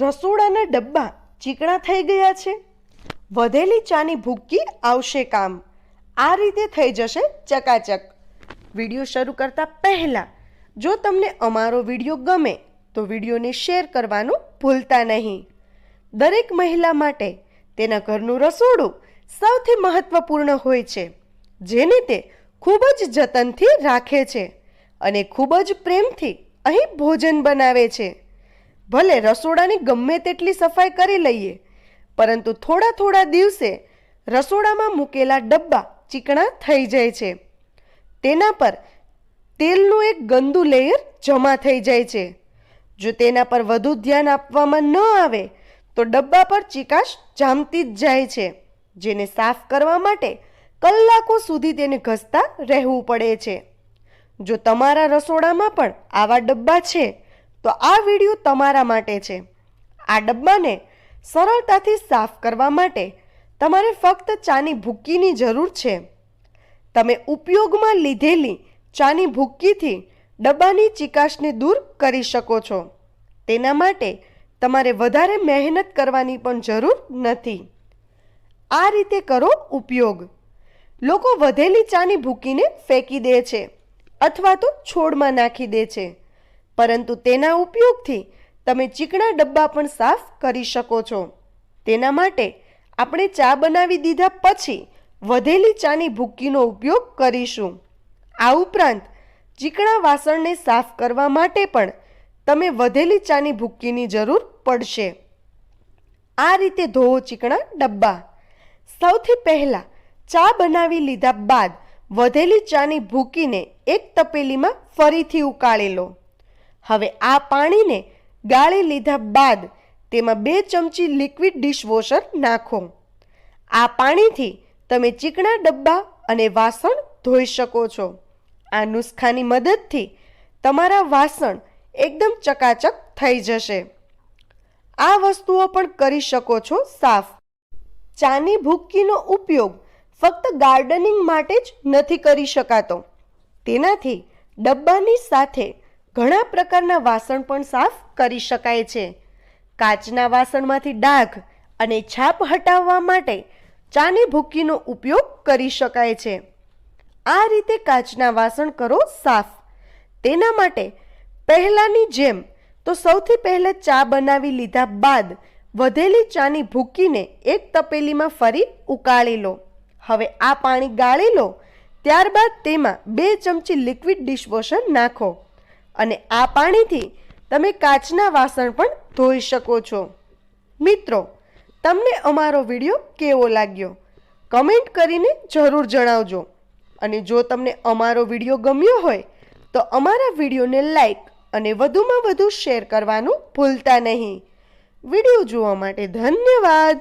રસોડાના ડબ્બા ચીકણા થઈ ગયા છે. વધેલી ચાની ભૂક્કી આવશે કામ. આ રીતે થઈ જશે ચકાચક. વીડિયો શરૂ કરતા પહેલાં, જો તમને અમારો વીડિયો ગમે, તો વિડીયોને શેર કરવાનું ભૂલતા નહીં. દરેક મહિલા માટે તેના ઘરનું રસોડું સૌથી મહત્વપૂર્ણ હોય છે, જેને તે ખૂબ જ જતનથી રાખે છે અને ખૂબ જ પ્રેમથી અહીં ભોજન બનાવે છે. ભલે રસોડાની ગમે તેટલી સફાઈ કરી લઈએ, પરંતુ થોડા થોડા દિવસે રસોડામાં મૂકેલા ડબ્બા ચીકણા થઈ જાય છે. તેના પર તેલનું એક ગંદુ લેયર જમા થઈ જાય છે. જો તેના પર વધુ ધ્યાન આપવામાં ન આવે, તો ડબ્બા પર ચીકાશ જામતી જ જાય છે, જેને સાફ કરવા માટે કલાકો સુધી તેને ઘસતા રહેવું પડે છે. જો તમારા રસોડામાં પણ આવા ડબ્બા છે તો આ વીડિયો તમારા માટે છે. આ ડબ્બાને સરળતાથી સાફ કરવા માટે તમારે ફક્ત ચાની ભૂક્કીની જરૂર છે. તમે ઉપયોગમાં લીધેલી ચાની ભૂક્કીથી ડબ્બાની ચિકાશને દૂર કરી શકો છો. તેના માટે તમારે વધારે મહેનત કરવાની પણ જરૂર નથી. આ રીતે કરો ઉપયોગ. લોકો વધેલી ચાની ભૂકીને ફેંકી દે છે અથવા તો છોડમાં નાખી દે છે. પરંતુ તેના ઉપયોગથી તમે ચીકણા ડબ્બા પણ સાફ કરી શકો છો. તેના માટે આપણે ચા બનાવી દીધા પછી વધેલી ચાની ભૂક્કીનો ઉપયોગ કરીશું. આ ઉપરાંત ચીકણા વાસણને સાફ કરવા માટે પણ તમે વધેલી ચાની ભૂક્કીની જરૂર પડશે. આ રીતે ધોવો ચીકણા ડબ્બા. સૌથી પહેલાં ચા બનાવી લીધા બાદ વધેલી ચાની ભૂકીને એક તપેલીમાં ફરીથી ઉકાળી લો. હવે આ પાણીને ગાળી લીધા બાદ તેમાં બે ચમચી લિક્વિડ ડિશવોશર નાખો. આ પાણીથી તમે ચીકણા ડબ્બા અને વાસણ ધોઈ શકો છો. આ નુસ્ખાની મદદથી તમારા વાસણ એકદમ ચકાચક થઈ જશે. આ વસ્તુઓ પણ કરી શકો છો સાફ. ચાની ભૂક્કીનો ઉપયોગ ફક્ત ગાર્ડનિંગ માટે જ નથી કરી શકાતો. તેનાથી ડબ્બાની સાથે ઘણા પ્રકારના વાસણ પણ સાફ કરી શકાય છે. કાચના વાસણમાંથી ડાઘ અને છાપ હટાવવા માટે ચાની ભૂકીનો ઉપયોગ કરી શકાય છે. આ રીતે કાચના વાસણ કરો સાફ. તેના માટે પહેલાંની જેમ તો સૌથી પહેલાં ચા બનાવી લીધા બાદ વધેલી ચાની ભૂકીને એક તપેલીમાં ફરી ઉકાળી લો. હવે આ પાણી ગાળી લો. ત્યારબાદ તેમાં બે ચમચી લિક્વિડ ડિશવોશર નાખો. અને આ પાણીથી તમે કાચના વાસણ પણ ધોઈ શકો છો. મિત્રો, તમને અમારો વીડિયો કેવો લાગ્યો? કમેન્ટ કરીને જરૂર જણાવજો. અને જો તમને અમારો વીડિયો ગમ્યો હોય, તો અમારા વિડીયોને લાઈક અને વધુમાં વધુ શેર કરવાનું ભૂલતા નહીં. વીડિયો જોવા માટે ધન્યવાદ.